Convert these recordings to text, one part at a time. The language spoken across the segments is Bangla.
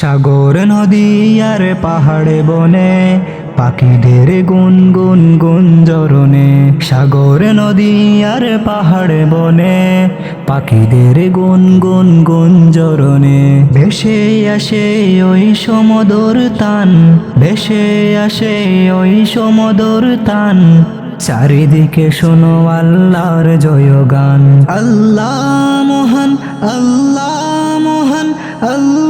সাগর নদী আর পাহাড়ে বনে, পাখিদের গুন গুন গুন জরনে সাগর নদী আর পাহাড়ে বনে, পাখিদের গুন গুন গুন জরনে ভেসে আসে ওই সমদর তান, ভেসে আসে ওই সমদর তান। চারিদিকে শোনো আল্লাহর জয়গান। আল্লাহ মহান আল্লাহ মহান, আল্লাহ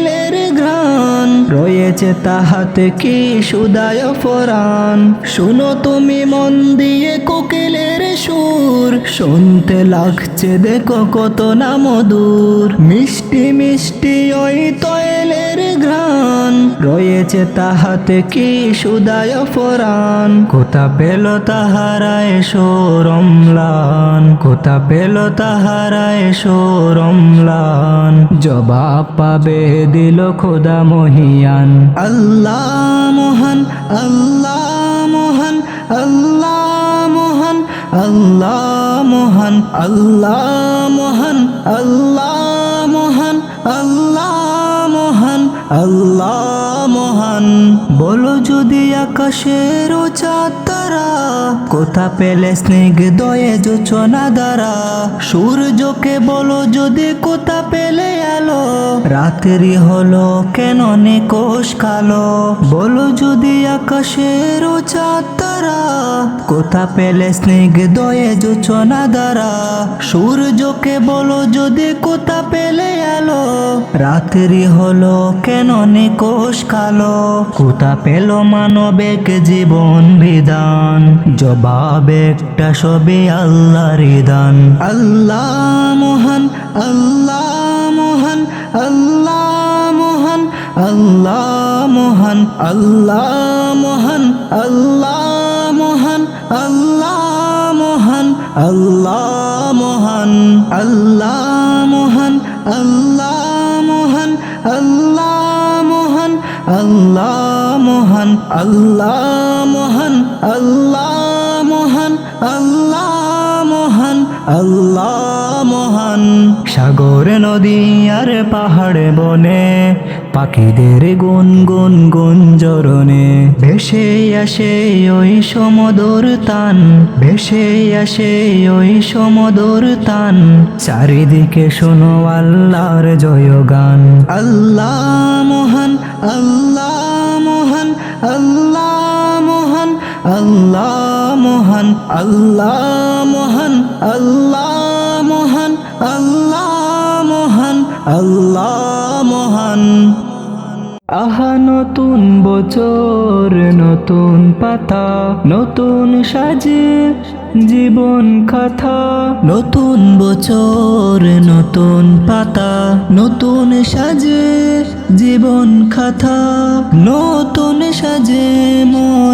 তয়েলের ঘ্রাণ। রয়েছে তাহাতে কি সুদায় ফরান শুনো তুমি মন দিয়ে কোকিলের সুর। শুনতে লাগছে দেখো কত না মধুর। মিষ্টি মিষ্টি ওই তয়েলের ঘ্রাণ রয়েছে তাহাতে কি সুদায় ফরান? কোথা পেল তাহারায় সোরমলান কোথা পেল তাহারায় সোরমলান জবাব পাবে দিল খোদা মহিয়ান। আল্লাহ মহান আল্লাহ মহান আল্লাহ মোহন আল্লাহ মোহন আল্লাহ আকাশের চাঁদ কোথা পেলে স্নিগ্ধয়ে যোচনা দ্বারা। সূর্যকে বলো যদি কোথা পেলে আলো রাত্রি হলো কেন নিকোষ কালো। বলো যদি আকাশের চাঁদ তারা কোথা পেলে স্নিগ্ধয়ে যোচনা দ্বারা। সূর্যকে বলো যদি কোথা পেলে আলো রাত্রি হলো কেন নিকোষ কালো। কোথা পেল মানবিক জীবন বিধান। জবাব একটা সবই আল্লাহর দান আল্লাহ মহান আল্লাহ মহান আল্লাহ মহান আল্লাহ মহান আল্লাহ মহান আল্লাহ মহান আল্লাহ মহান আল্লাহ মহান আল্লাহ মহান আল্লাহ মহান আল্লাহ মহান আল্লাহ মহান আল্লাহ মহান আল্লাহ আল্লাহ মহান। সাগর, নদী আর পাহাড় বনে পাখিদের গুন গুন গুন জরনে ভেসে আসে ওই সমদর তান, ভেসে আসে ওই সমদর তান। চারিদিকে শোনো আল্লাহর জয়গান। আল্লাহ মহান আল্লাহ মহান, আল্লাহ আল্লাহ মহান আল্লাহ মহান আল্লাহ মহান আল্লাহ মহান আল্লাহ মহান। আহা, নতুন বছর, নতুন পাতা, নতুন সাজে জীবন কথা। নতুন বছর, নতুন পাতা, নতুন সাজে জীবন খাতা নতুন সাজে মনের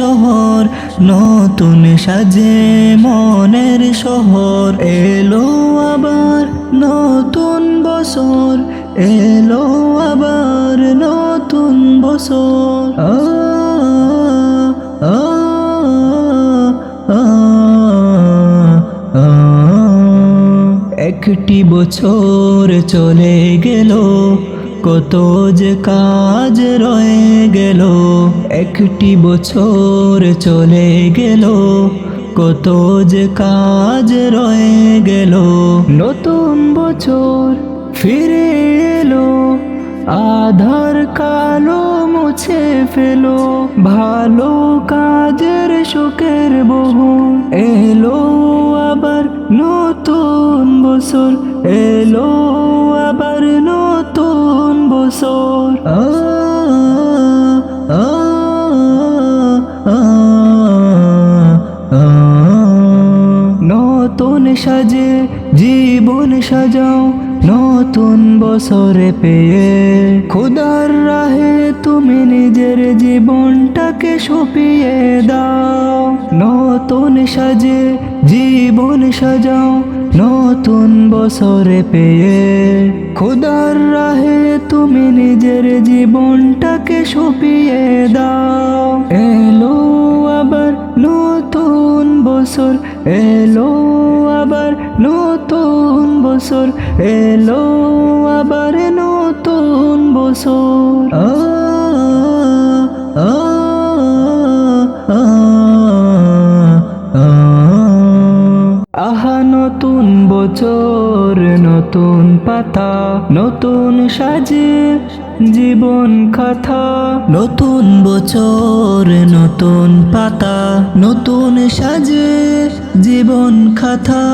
শহর, নতুন সাজে মনের শহর এলো আবার নতুন বছর, এলো আবার নতুন বছর। একটি বছর চলে গেল কত যে কাজ রয়ে গেল, একটি বছর চলে গেল, কত যে কাজ রয়ে গেল। নতুন বছর ফিরে এলো, আধার কালো মুছে ফেলো, ভালো কাজের সুখের বহু এলো আবার নতুন বছর, এলো আবার আসর ah, ah, ah, নতুন সাজে জীবন সাজাও। নতুন বছরে পেয়ে খুদার রাহে তুমি নিজের জীবনটাকে সপিয়ে দাও। নতুন সাজে জীবন সাজাও, নতুন বছরে পেয়ে খুদার রাহে তুমি নিজের জীবনটাকে সপিয়ে দাও। এলো আবার নতুন বছর, এলো বছর এলো আবার নতুন বছর। নতুন বছর, নতুন পাতা, নতুন সাজে জীবন খাতা নতুন বছর, নতুন পাতা, নতুন সাজে জীবন খাতা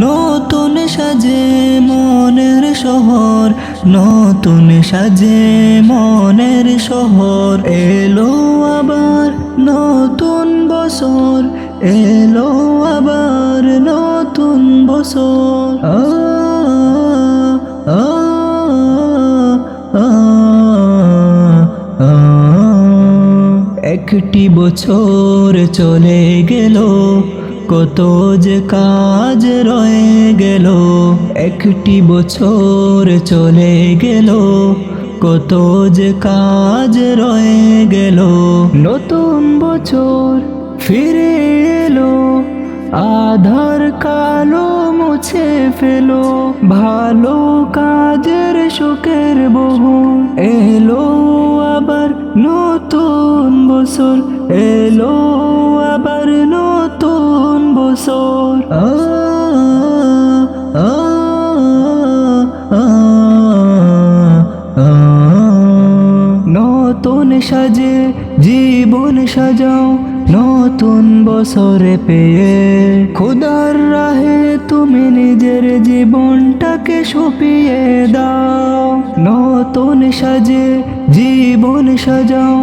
নতুন সাজে মনের শহর, নতুন সাজে মনের শহর। এলো আবার নতুন বছর এলো আবার নতুন বছর। একটি বছর চলে গেল, কত যে কাজ রয়ে গেল। একটি বছর চলে গেল, কত যে কাজ রয়ে গেল। নতুন বছর ফিরে এলো, আধার কালো মুছে ফেলো, ভালো কাজের সুখের বহু। এলো আবার নতুন বছর, এলো আবার নতুন বছর। নতুন সাজে, জীবন সাজাও নতুন বছরে পেয়ে খুদার রাহে তুমি নিজের জীবনটাকে সপিয়ে দাও। নতুন সাজে জীবন সাজাও,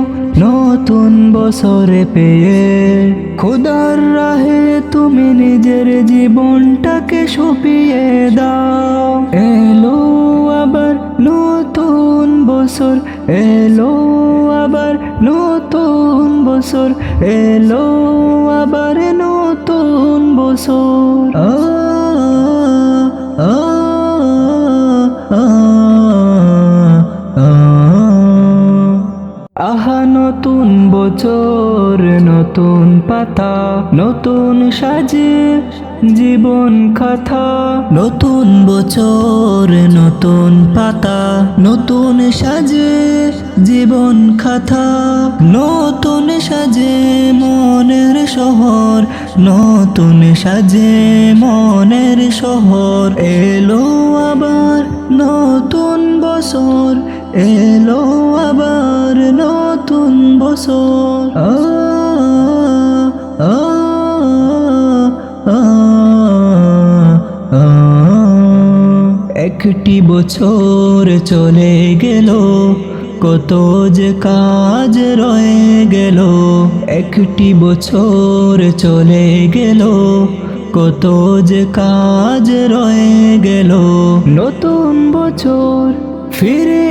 নতুন বছরে পেয়ে খুদার রাহে তুমি নিজের জীবনটাকে সপিয়ে দাও। এলো আবার নতুন বছর, এলো আবার নতুন বছর এলো আবার নতুন বছর। নতুন বছর, নতুন পাতা, নতুন সাজে জীবন খাতা নতুন বছর, নতুন পাতা, নতুন সাজে জীবন খাতা নতুন সাজে মনের শহর, নতুন সাজে মনের শহর। এলো আবার নতুন বছর, এলো আবার নতুন বছর। আ আ। একটি বছর চলে গেল, কত যে কাজ রয়ে গেল। একটি বছর চলে গেল, কত যে কাজ রয়ে গেল। নতুন বছর ফিরে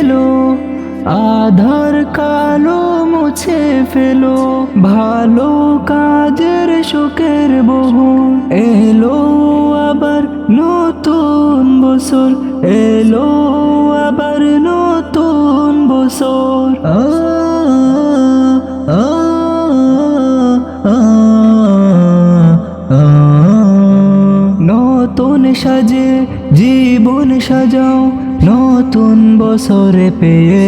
এলো। আধার কালো মুছে ফেলো, ভালো কাজের সুখের বহু। এলো আবার নতুন বছর, এলো আবার নতুন বছর। নতুন সাজে, জীবন সাজাও নতুন বছরে পেয়ে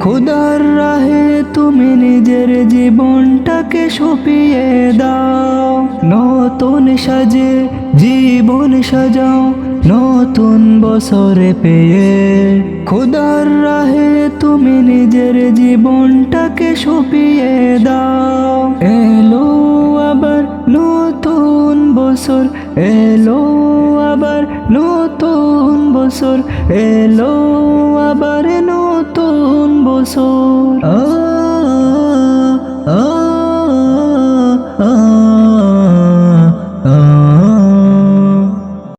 খুদার রাহে তুমি নিজের জীবনটাকে সপিয়ে দাও। নতুন সাজে জীবন সাজাও, নতুন বছরে পেয়ে খুদার রাহে তুমি নিজের জীবনটাকে সপিয়ে দাও। এলো আবার নতুন বছর, এলো আবার নতুন বছর এলো আবার নতুন বছর।